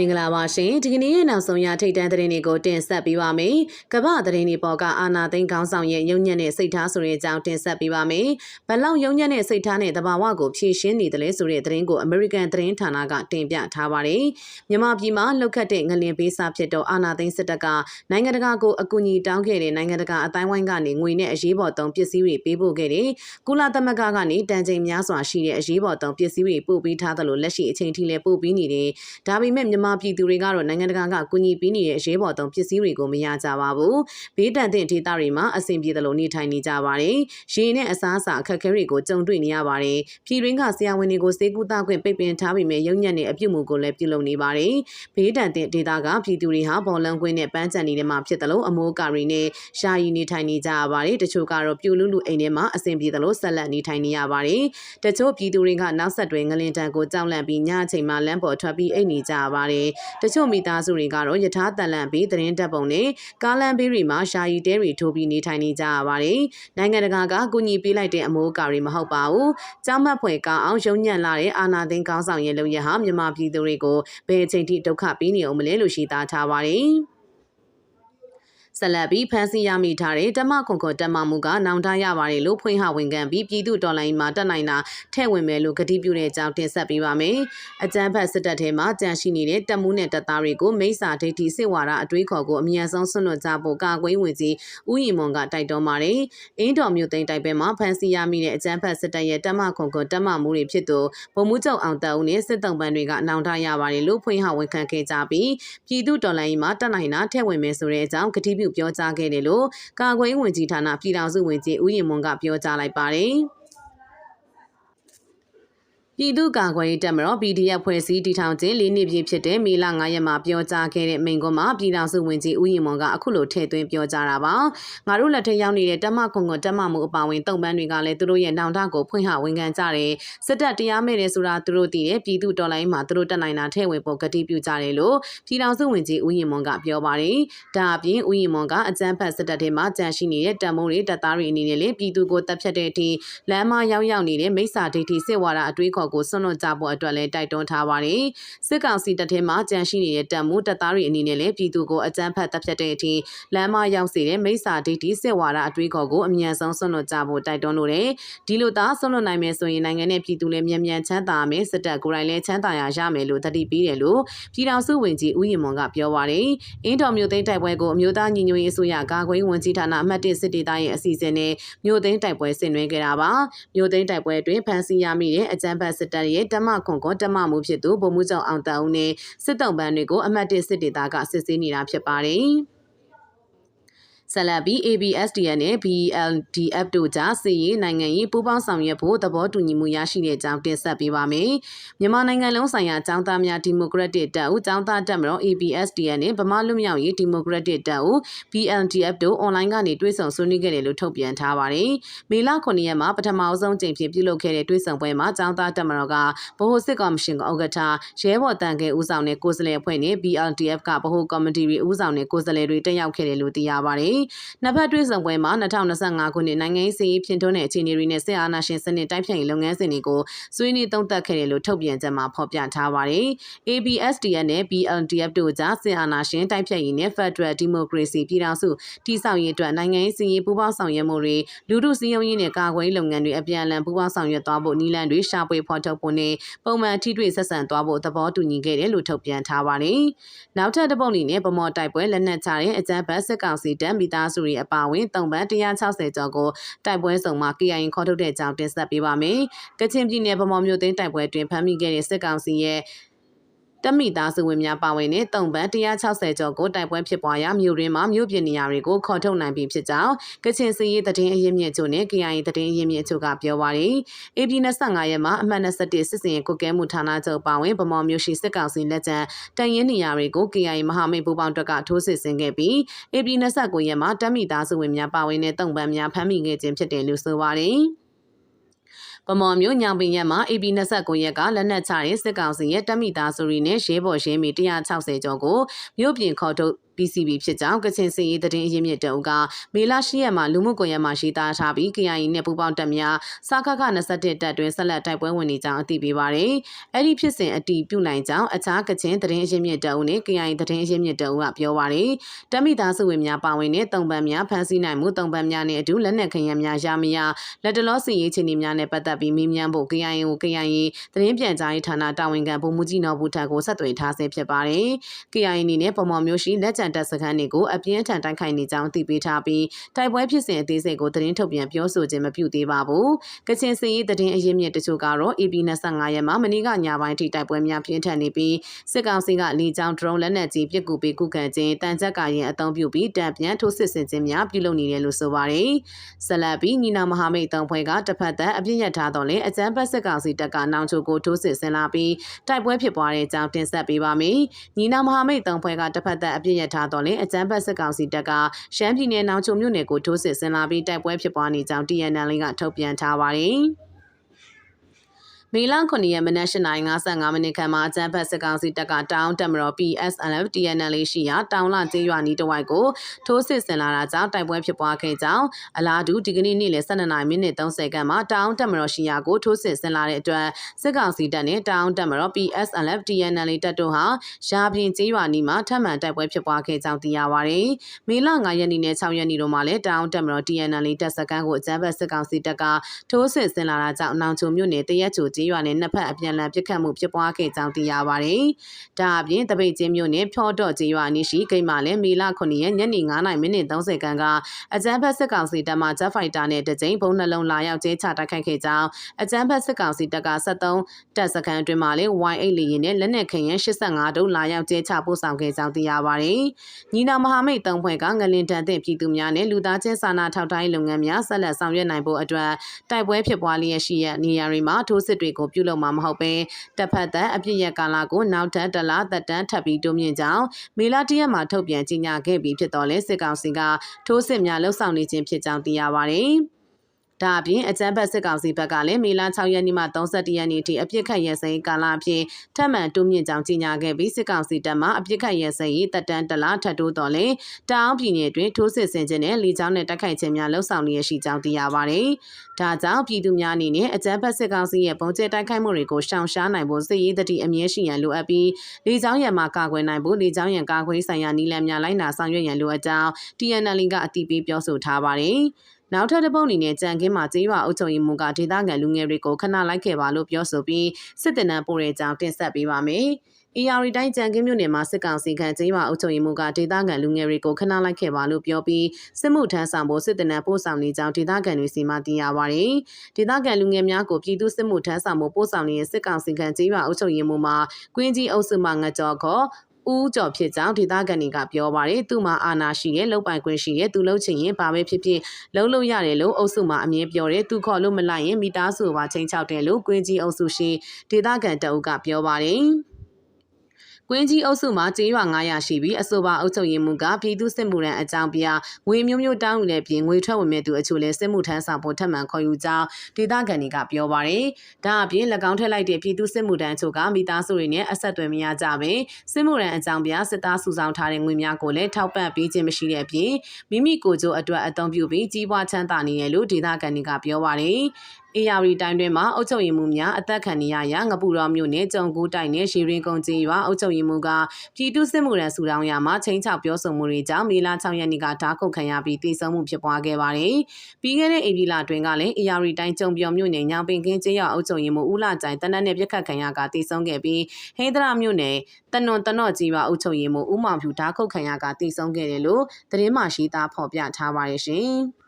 မင်္ဂလာပါရှင်ဒီကနေ့ရဲ့နောက်ဆုံးရထိတ်တန်းသတင်းတွေကိုတင်ဆက်ပေးပါမယ်ကမ္ဘာသတင်းတွေပေါ်ကအာနာသိန်းခေါင်းဆောင်ရဲ့ယုံညံ့တဲ့စိတ်ထားဆိုတဲ့အကြောင်းတင်ဆက်ပေးပါမယ်ဘလောက်ယုံညံ့တဲ့စိတ်ထားနဲ့တဘာဝကိုဖြည့်ရှင်းနေတယ်လဲဆိုတဲ့သတင်းကို American သတင်းဌာနကတင်ပြထားပါတယ်မြန်မာပြည်မှာလှုပ်ခတ်တဲ့ငလင်ပေးစာဖြစ်တော့အာနာသိန်းစစ်တပ်ကနိုင်ငံတကာကိုအကူအညီတောင်းခဲ့တဲ့နိုင်ငံတကာအတိုင်းဝိုင်းကနေငွေနဲ့အရေးပေါ်သုံးပစ္စည်းတွေပေးပို့ခဲ့တယ်ကုလသမဂ္ဂကနေတန်ချိန်များစွာရှိတဲ့အရေးပေါ်သုံးပစ္စည်းတွေပို့ပေးထားသလိုလက်ရှိအချိန်ထိလည်းပို့ပေးနေတယ်ဒါပေမဲ့မြန်မာပြည်သူတွေကတော့နိုင်ငံတကာကကူညီပေးနေတဲ့အရေးပေါ်သုံးပစ္စည်းတွေကိုမရကြပါဘူး။ဘေးတန်တဲ့ဒေသတွေမှာအဆင်ပြေသလိုနေထိုင်နေကြပါတယ်။ရေနဲ့အစားအစာအခက်အခဲတွေကိုကြုံတွေ့နေရပါတယ်။ပြည်တွင်းကဆရာဝန်တွေကိုစေကူတာခွင့်ပိတ်ပင်ထားပြီးမြဲရုံညံ့တဲ့အပြုတ်မှုကိုလည်းပြုလုပ်နေပါတယ်။ဘေးတန်တဲ့ဒေသကပြည်သူတွေဟာဘော်လန်ခွင်းနဲ့ပန်းချန်နေတဲ့မှာဖြစ်သလိုအမိုးကာရီနဲ့ရှာယီနေထိုင်နေကြရပါတယ်။တချို့ကတော့ပြူလူလူအိမ်ထဲမှာအဆင်ပြေသလိုဆက်လက်နေထိုင်နေရပါတယ်။တချို့ပြည်သူတွေကနောက်ဆက်တွဲငလင်တန်ကိုကြောက်လန့်ပြီးညအချိန်မှာလမ်းပေါ်ထွက်ပြီးအိတ်နေကြရပါတယ်။တချို့မိသားစုတွေကတော့ယထာတန်လန့်ပြီးသတင်းတပ်ပုံနဲ့ကားလန်ဘေးတွေမှာရှာယီတဲတွေထိုးပြီးနေထိုင်နေကြရပါတယ်။နိုင်ငံတကာကကူညီပေးလိုက်တဲ့အမိုးအကာတွေမဟုတ်ပါဘူး။ကြောင်းမက်ဖွယ်ကောင်းအောင်ရုံညံ့လာတဲ့အာနာသိန်းကောင်းဆောင်ရဲ့လုပ်ရဟာမြန်မာပြည်သူတွေကိုဘယ်အချိန်ထိဒုက္ခပေးနေအောင်မလဲလို့ရှိသားထားပါတယ်။ ဆက်လက်ပြီးဖမ်းဆီးရမိထားတဲ့တမခွန်ခွန်တက်မမှုကနောင်တရပါတယ်လို့ဖွင့်ဟဝန်ခံပြီးပြည်သူတော်လိုင်းမှာတက်နိုင်တာထဲ့ဝင်မယ်လို့ကတိပြုတဲ့အကြောင်းတင်ဆက်ပေးပါမယ်။အကြမ်းဖက်စစ်တပ်ထဲမှာကြန့်ရှိနေတဲ့တပ်မှုနဲ့တပ်သားတွေကိုမိစ္ဆာဒိဋ္ဌိစစ်ဝါဒအတွေးခေါ်ကိုအမြန်ဆုံးဆွန့်လွတ်ကြဖို့ကာကွယ်ဝင်ကြီးဦးရီမွန်ကတိုက်တွန်းပါတယ်။အင်းတော်မြို့သိမ်းတိုက်ပွဲမှာဖမ်းဆီးရမိတဲ့အကြမ်းဖက်စစ်တပ်ရဲ့တမခွန်ခွန်တက်မမှုတွေဖြစ်သူဗိုလ်မှူးချုပ်အောင်တပ်ဦးနဲ့စစ်တုံးပန်းတွေကနောင်တရပါတယ်လို့ဖွင့်ဟဝန်ခံခဲ့ကြပြီးပြည်သူတော်လိုင်းမှာတက်နိုင်တာထဲ့ဝင်မယ်ဆိုတဲ့အကြောင်းကတိပြုပြောကြားခဲ့တယ်လို့ကာကွယ်ဝင်ကြီးဌာနပြည်ထောင်စုဝင်ကြီးဦးရင်မွန်ကပြောကြားလိုက်ပါတယ်။ ပြည်သူ့ကာကွယ်ရေးတပ်မတော် PDF ဖွဲ့စည်းတည်ထောင်ခြင်း၄နှစ်ပြည့်ဖြစ်တဲ့မေလ9ရက်မှာပြောကြားခဲ့တဲ့မိန့်ခွန်းမှာပြည်ထောင်စုဝန်ကြီးဦးရင်မွန်ကအခုလိုထည့်သွင်းပြောကြားတာပါ။ငါတို့လက်ထက်ရောက်နေတဲ့တပ်မခွန်ခွန်တပ်မမှုအပါဝင်တုံပန်းတွေကလည်းသူတို့ရဲ့နောင်တကိုဖွင့်ဟဝန်ခံကြတယ်။စစ်တပ်တရားမဲ့တယ်ဆိုတာသူတို့သိတယ်ပြည်သူတော်လိုင်းမှာသူတို့တက်နိုင်တာထည့်ဝင်ဖို့ကတိပြုကြတယ်လို့ပြည်ထောင်စုဝန်ကြီးဦးရင်မွန်ကပြောပါတယ်။ဒါအပြင်ဦးရင်မွန်ကအကြမ်းဖက်စစ်တပ်ထဲမှာကြန့်ရှိနေတဲ့တပ်မုံတွေတပ်သားတွေအနေနဲ့လည်းပြည်သူကိုတပ်ဖြတ်တဲ့အထိလမ်းမရောက်ရောက်နေတဲ့မိစ္ဆာဒိဋ္ဌိစစ်ဝါဒအတွေးခေါ်ကိုဆွန့်လွတ်ကြဖို့အတွက်လည်းတိုက်တွန်းထားပါတယ်။စစ်ကောင်စီတပ်ထဲမှာကြန့်ရှိနေတဲ့တပ်မှုတပ်သားတွေအနေနဲ့လည်းပြည်သူကိုအကြမ်းဖက်တပ်ဖြတ်တဲ့အထိလမ်းမရောက်စေတဲ့မိစ္ဆာဒိဋ္ဌိစစ်ဝါဒအတွေးခေါ်ကိုအမြန်ဆုံးဆွန့်လွတ်ကြဖို့တိုက်တွန်းလို့တယ်။ဒီလိုသာဆွန့်လွတ်နိုင်မယ်ဆိုရင်နိုင်ငံနဲ့ပြည်သူလည်းမြန်မြန်ချမ်းသာမယ်စစ်တပ်ကိုယ်တိုင်လည်းချမ်းသာရရမယ်လို့တတိပေးတယ်လို့ပြည်ထောင်စုဝန်ကြီးဦးရင်မွန်ကပြောပါတယ်။အင်းတော်မျိုးသိန်းတိုက်ပွဲကိုအမျိုးသားညီညွတ်ရေးအစိုးရကာကွယ်ဝန်ကြီးဌာနအမှတ်၁စစ်ဒေသရဲ့အစီအစဉ်နဲ့မျိုးသိန်းတိုက်ပွဲဆင်နွှဲခဲ့တာပါ။မျိုးသိန်းတိုက်ပွဲအတွင်းဖမ်းဆီးရမိတဲ့အကြမ်းဖက်စစ်တပ်ရဲ့တမခွန်ကွန်တမမှုဖြစ်သူဗိုလ်မှူးချုပ်အောင်တန်းဦးနဲ့စစ်တုံးပန်းတွေကိုအမှတ်၁စစ်ဒေသကစစ်ဆေးနေတာဖြစ်ပါတယ်။ ဆက်လက်ပြီး ABSDN နဲ့ BLDF တို့ကြားစီရေးနိုင်ငံရေးပူးပေါင်းဆောင်ရွက်ဖို့သဘောတူညီမှုရရှိတဲ့အကြောင်းတင်ဆက်ပေးပါမယ်။မြန်မာနိုင်ငံလုံးဆိုင်ရာចောင်းသားများဒီမိုကရက်တစ်တပ်ဦးចောင်းသားတပ်မတော် ABSDN နဲ့ဗမာလူမျိုးရေးဒီမိုကရက်တစ်တပ်ဦး BLDF တို့အွန်လိုင်းကနေတွေ့ဆုံဆွေးနွေးခဲ့တယ်လို့ထုတ်ပြန်ထားပါတယ်။မေလ9ရက်မှာပထမအဆုံးကြိမ်ဖြစ်ပြုလုပ်ခဲ့တဲ့တွေ့ဆုံပွဲမှာចောင်းသားတပ်မတော်ကဗဟိုစစ်ကော်မရှင်ကဥက္ကဋ္ဌရဲဘော်တန်ခဲဦးဆောင်တဲ့ကိုယ်စားလှယ်အဖွဲ့နဲ့ BLDF ကဗဟိုကော်မတီတွေဦးဆောင်တဲ့ကိုယ်စားလှယ်တွေတက်ရောက်ခဲ့တယ်လို့သိရပါတယ်။ နှစ်ဖက်တွေ့ဆုံပွဲမှာ2025ခုနှစ်နိုင်ငံရေးစီးဖြစ်ထွန်းတဲ့အခြေအနေတွေနဲ့စစ်အာဏာရှင်စနစ်တိုက်ဖြတ်ရေးလုပ်ငန်းစဉ်တွေကိုဆွေးနွေးသုံးသပ်ခဲ့တယ်လို့ထုတ်ပြန်ချက်မှာဖော်ပြထားပါတယ်။ ABSDN နဲ့ BLDF တို့ကြားစစ်အာဏာရှင်တိုက်ဖြတ်ရေးနဲ့ Federal Democracy ပြည်ထောင်စုတည်ဆောက်ရေးအတွက်နိုင်ငံရေးစီးရေးပူးပေါင်းဆောင်ရွက်မှုတွေလူထုစည်းရုံးရေးနဲ့ကာကွယ်ရေးလုပ်ငန်းတွေအပြန်အလှန်ပူးပေါင်းဆောင်ရွက်သွားဖို့နည်းလမ်းတွေရှာဖွေဖော်ထုတ်ဖို့နဲ့ပုံမှန်ထိတွေ့ဆက်ဆံသွားဖို့သဘောတူညီခဲ့တယ်လို့ထုတ်ပြန်ထားပါတယ်။နောက်ထပ်တစ်ပုတ်အနေနဲ့ဗမော်တိုက်ပွဲလက်နက်ချတဲ့အကြမ်းဖက်စစ်ကောင်စီတပ်မိသားစုတွေအပါအဝင်တုံပန်း160ကျော်ကိုတိုက်ပွဲဆောင်မှာ KIA ခေါ်ထုတ်တဲ့အကြောင်းတင်ဆက်ပေးပါမယ်။ကချင်ပြည်နယ်ဗမော်မြို့သိမ်းတိုက်ပွဲတွင်ဖမ်းမိခဲ့တဲ့စစ်ကောင်စီရဲ့ တမိသားစုဝင်များပါဝင်တဲ့တုံပန်း160ကျော်ကိုတိုက်ပွဲဖြစ်ပွားရာမြို့ရင်းမှာမြို့ပြည်နေရာတွေကိုခေါ်ထုတ်နိုင်ပြီဖြစ်ကြောင်းကချင်စီရေးတည်င်းအရင်မြင့်ချိုနဲ့ KIA တည်င်းအရင်မြင့်ချိုကပြောပါရယ် AP 25ရက်မှာအမှတ်21စစ်စင်ကုကဲမှုဌာနချုပ်ပါဝင်ဗမော်မြို့ရှိစစ်ကောင်စီလက်ကျန်တန်ရင်နေရာတွေကို KIA မဟာမိတ်ပူးပေါင်းတပ်ကထိုးစစ်ဆင်ခဲ့ပြီး AP 29ရက်မှာတမိသားစုဝင်များပါဝင်တဲ့တုံပန်းများဖမ်းမိခဲ့ခြင်းဖြစ်တယ်လို့ဆိုပါရယ် ဗမော်မျိုးညောင်ပင်ရက်မှာ AB 29ရက်ကလက်နက်ချတဲ့စစ်ကောင်စီရဲ့တပ်မိသားစုတွေနဲ့ရဲဘော်ရဲမီ160ကျော်ကိုမြို့ပြင်ခေါ်ထုတ် ပြီးစီးပြီဖြစ်ကြောင်းကချင်စစ်ရေးသတင်းအရင်းမြစ်တအုပ်ကမေလ10ရက်မှာလူမှုကွန်ရက်မှာရေးသားထားပြီး KIA နဲ့ပူးပေါင်းတပ်များစခခ21တပ်တွင်ဆက်လက်တိုက်ပွဲဝင်နေကြောင်းအသိပေးပါတယ်။အဲ့ဒီဖြစ်စဉ်အတီးပြုနိုင်ကြောင်းအခြားကချင်သတင်းအရင်းမြစ်တအုပ်နဲ့ KIA သတင်းအရင်းမြစ်တအုပ်ကပြောပါတယ်။တမိသားစုဝင်များပါဝင်တဲ့တုံပန်များဖမ်းဆီးနိုင်မှုတုံပန်များနဲ့အတူလက်နက်ခဲယမ်းများရမရလက်တလောစီရေးချင်းများနဲ့ပတ်သက်ပြီးမေးမြန်းဖို့ KIA ကို KIA သတင်းပြန်ကြားရေးဌာနတာဝန်ခံဗိုလ်မှူးကြီးနော်ဘူးထက်ကိုဆက်သွယ်ထားဆဲဖြစ်ပါတယ်။ KIA အနေနဲ့ပုံမော်မျိုးရှိလက်ကျန်တပ်စခန်းတွေကိုအပြင်းထန်တိုက်ခိုက်နေကြောင်းသိပေးထားပြီးတိုက်ပွဲဖြစ်စဉ်အသေးစိတ်ကိုသတင်းထုတ်ပြန်ပြောဆိုခြင်းမပြုသေးပါဘူး။ကချင်စစ်ရေးသတင်းအရင်းမြစ်တချို့ကတော့ AB 25ရက်မှာမနေ့ကညပိုင်းထိတိုက်ပွဲများပြင်းထန်နေပြီးစစ်ကောင်စီကလေကြောင်း drone လက်နက်ကြီးပစ်ကူပေးကုခံခြင်းတန်ကြပ်ကာရင်အသုံးပြုပြီးတံပြန်ထိုးစစ်ဆင်ခြင်းများပြုလုပ်နေတယ်လို့ဆိုပါတယ်။ဆက်လက်ပြီးညီနာမဟာမိတ်တုံးဖွဲ့ကတစ်ဖက်သက်အပြစ်ရထားတော့လေအကြမ်းဖက်စစ်ကောင်စီတပ်ကနောင်ချိုကိုထိုးစစ်ဆင်လာပြီးတိုက်ပွဲဖြစ်ပွားတဲ့အကြောင်းတင်ဆက်ပေးပါမယ်။ညီနာမဟာမိတ်တုံးဖွဲ့ကတစ်ဖက်သက်အပြစ်ရထားတော့လေအကြမ်းဖက်စစ်ကောင်စီတပ်ကရှမ်းပြည်နယ်နောင်ချိုမြို့နယ်ကိုထိုးစစ်ဆင်လာပြီးတိုက်ပွဲဖြစ်ပွားနေကြောင်း TNL ကထုတ်ပြန်ထားပါတယ်။ မေလ9ရက်မနက်8:55မိနစ်ခန့်မှာအကြမ်းဖက်စစ်ကောင်စီတပ်ကတောင်းတက်မတော် PSLF TNL ရှိရာတောင်လကျေးရွာနီးတဝိုက်ကိုထိုးစစ်ဆင်လာတာကြောင့်တိုက်ပွဲဖြစ်ပွားခဲ့ကြောင်းအလားတူဒီကနေ့နေ့လယ်12:00မိနစ်30ခန့်မှာတောင်းတက်မတော်ရှိရာကိုထိုးစစ်ဆင်လာတဲ့အတွက်စစ်ကောင်စီတပ်နဲ့တောင်းတက်မတော် PSLF TNL တပ်တို့ဟာရာပြင်ကျေးရွာနီးမှာထပ်မံတိုက်ပွဲဖြစ်ပွားခဲ့ကြောင်းသိရပါတယ်။မေလ9ရက်နေ့နဲ့6ရက်နေ့တို့မှာလည်းတောင်းတက်မတော် TNL တပ်စခန်းကိုအကြမ်းဖက်စစ်ကောင်စီတပ်ကထိုးစစ်ဆင်လာတာကြောင့်နောင်ချုံမြို့နယ်တရက်ချိုကျေးရွာနဲ့နှစ်ဖက်အပြန်အလှန်ပစ်ခတ်မှုဖြစ်ပွားခဲ့ကြောင်းသိရပါတယ်။ဒါအပြင်တပိတ်ချင်းမြို့နယ်ဖြောတော့ကျေးရွာနီးရှိဂိတ်မှာလည်းမေလ9ရက်ညနေ9:30မိနစ်30ခန်းကအကြမ်းဖက်စစ်ကောင်စီတပ်မှဂျက်ဖိုက်တာနဲ့တကြိမ်ဘုံနှလုံးလာရောက်ကျဲချတိုက်ခိုက်ခဲ့ကြောင်းအကြမ်းဖက်စစ်ကောင်စီတပ်က73တပ်စခန်းအတွင်းမှာလည်း Y8 လေယာဉ်နဲ့လက်နက်ခဲယမ်း85ဒုံးလာရောက်ကျဲချပို့ဆောင်ခဲ့ကြောင်းသိရပါတယ်။ညီနာမဟာမိတ်သုံးဖွဲ့ကငလင်တန်တဲ့ပြည်သူများနဲ့လူသားချင်းစာနာထောက်ထားရေးလုပ်ငန်းများဆက်လက်ဆောင်ရွက်နိုင်ဖို့အတွက်တိုက်ပွဲဖြစ်ပွားလျက်ရှိတဲ့နေရာတွေမှာထိုးစစ်တွေကိုပြုလုပ်မှာမဟုတ်ဘဲတပ်ဖက်သက်အပြစ်ရကာလကိုနောက်ထပ်တလားသက်တမ်းထပ်ပြီးတိုးမြင့်ကြောင်းမေလတရက်မှာထုတ်ပြန်ကြေညာခဲ့ပြီးဖြစ်တော်လဲစစ်ကောင်စီကထိုးစစ်များလှုပ်ဆောင်နေခြင်းဖြစ်ကြောင်းသိရပါတယ်။ ဒါအပြင်အကြမ်းဖက်စစ်ကောင်စီဘက်ကလည်းမေလ6ရက်နေ့မှ31ရက်နေ့ထိအပြစ်ခတ်ရဲစဲကာလအဖြစ်ထပ်မံတိုးမြင့်ကြောင်းကြေညာခဲ့ပြီးစစ်ကောင်စီတပ်မှအပြစ်ခတ်ရဲစဲရေးတပ်တန်းတလားထပ်တိုးတော်လဲတောင်ပြည်နယ်တွင်ထိုးစစ်ဆင်ခြင်းနဲ့လေကြောင်းနဲ့တိုက်ခိုက်ခြင်းများလှုပ်ဆောင်နေရရှိကြောင်းသိရပါတယ်။ဒါကြောင့်ပြည်သူများအနေနဲ့အကြမ်းဖက်စစ်ကောင်စီရဲ့ပုံကျဲတိုက်ခိုက်မှုတွေကိုရှောင်ရှားနိုင်ဖို့စစ်ရေးတတိအမြဲရှိရန်လိုအပ်ပြီးလေကြောင်းရံမှာကာကွယ်နိုင်ဖို့လေကြောင်းရံကာကွယ်ဆိုင်ရာနည်းလမ်းများလိုက်နာဆောင်ရွက်ရန်လိုအပ်ကြောင်း TNL ကအတည်ပြုပြောဆိုထားပါတယ်။ နောက်ထပ်တစ်ပုတ်အနေနဲ့ကြံခင်းမှာကျေးရွာအုပ်ချုပ်ရေးမှူးကဒေသခံလူငယ်တွေကိုခဏလိုက်ခဲ့ပါလို့ပြောဆိုပြီးစစ်တပ်နန်းပို့တဲ့ကြောင်းတင်ဆက်ပေးပါမယ်။ AR တိုင်းကြံကင်းမြို့နယ်မှာစစ်ကောင်စီခန့်ကျေးရွာအုပ်ချုပ်ရေးမှူးကဒေသခံလူငယ်တွေကိုခဏလိုက်ခဲ့ပါလို့ပြောပြီးစစ်မှုထမ်းဆောင်ဖို့စစ်တပ်နန်းပို့ဆောင်နေကြောင်းဒေသခံတွေစီမံသိရပါတယ်။ဒေသခံလူငယ်များကိုပြည်သူစစ်မှုထမ်းဆောင်ဖို့ပို့ဆောင်နေတဲ့စစ်ကောင်စီခန့်ကျေးရွာအုပ်ချုပ်ရေးမှူးမှာကွင်းကြီးအုပ်စုမှငကြော်ခေါ် ဦးကျော်ဖြစ်ကြောင်းဒေသခံတွေကပြောပါတယ်သူမှာအာနာရှိရဲ့လုံပိုင်ခွင့်ရှိရဲ့သူလှုပ်ချင်ရင်ဘာပဲဖြစ်ဖြစ်လှုပ်လို့ရတယ်လို့အုပ်စုမှာအမြင်ပြောတယ်သူခေါ်လို့မလိုက်ရင်မိသားစုပါချင်းချောက်တယ်လို့ကွင်းကြီးအုပ်စုရှိဒေသခံတအုပ်ကပြောပါတယ် ကွင်းကြီးအုပ်စုမှာကျေးရွာ900ရှိပြီးအဆိုပါအုပ်ချုပ်ရေးမှူးကပြည်သူစစ်မှုရန်အကြောင်းပြငွေမျိုးမျိုးတောင်းယူတဲ့ပြင်ငွေထွက်ဝင်မဲ့သူအချို့လည်းစစ်မှုထမ်းဆောင်ဖို့ထပ်မံခေါ်ယူကြောင်းဒေသခံတွေကပြောပါရယ်။ဒါအပြင်၎င်းထက်လိုက်တဲ့ပြည်သူစစ်မှုထမ်းအချို့ကမိသားစုတွေနဲ့အဆက်အသွယ်မရကြဘဲစစ်မှုရန်အကြောင်းပြစစ်သားစုဆောင်ထားတဲ့ငွေများကိုလည်းထောက်ပံ့ပေးခြင်းမရှိတဲ့အပြင်မိမိကိုယ်ကျိုးအတွက်အသုံးပြုပြီးကြီးပွားချမ်းသာနေတယ်လို့ဒေသခံတွေကပြောပါရယ်။အေယာရီတိုင်းတွင်မှအုပ်ချုပ်ရေးမှူးများအသက်ခံနေရရာငပူတော်မြို့နယ်ကြုံကူးတိုင်နယ်ရှီရင်ကုန်းကြီးရွာအုပ်ချုပ်ရေးမှူးကပြည်သူစစ်မှုရန်စုတောင်းရမှာချင်းချောက်ပြောဆိုမှုတွေကြောင့်မေလ6ရက်နေ့ကဓာတ်ခုတ်ခံရပြီးတည်ဆုံမှုဖြစ်ပွားခဲ့ပါတယ်။ပြီးခဲ့တဲ့ဧပြီလတွင်ကလည်းအေယာရီတိုင်းကြုံပြော်မြို့နယ်ညောင်ပင်ကင်းကျေးရွာအုပ်ချုပ်ရေးမှူးဦးလာကြိုင်တနက်နဲ့ပြက်ခတ်ခံရကတည်ဆုံခဲ့ပြီးဟိန္ဒရာမြို့နယ်တနွန်တနော့ကြီးရွာအုပ်ချုပ်ရေးမှူးဦးမောင်ဖြူဓာတ်ခုတ်ခံရကတည်ဆုံခဲ့တယ်လို့သတင်းမှရှိသားဖော်ပြထားပါတယ်ရှင်။